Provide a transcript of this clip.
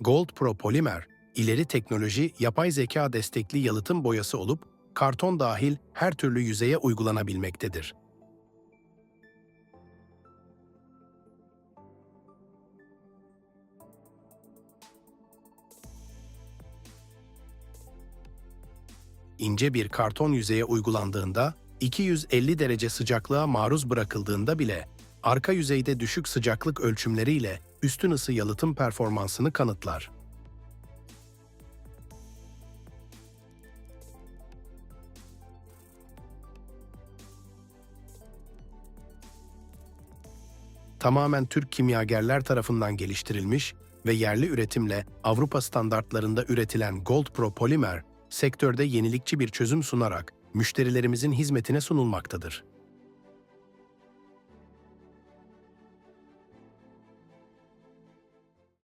Gold Pro Polimer, ileri teknoloji yapay zeka destekli yalıtım boyası olup, karton dahil her türlü yüzeye uygulanabilmektedir. ince bir karton yüzeye uygulandığında, 250 derece sıcaklığa maruz bırakıldığında bile arka yüzeyde düşük sıcaklık ölçümleriyle üstün ısı yalıtım performansını kanıtlar. Tamamen Türk kimyagerler tarafından geliştirilmiş ve yerli üretimle Avrupa standartlarında üretilen Gold Pro polimer, sektörde yenilikçi bir çözüm sunarak müşterilerimizin hizmetine sunulmaktadır.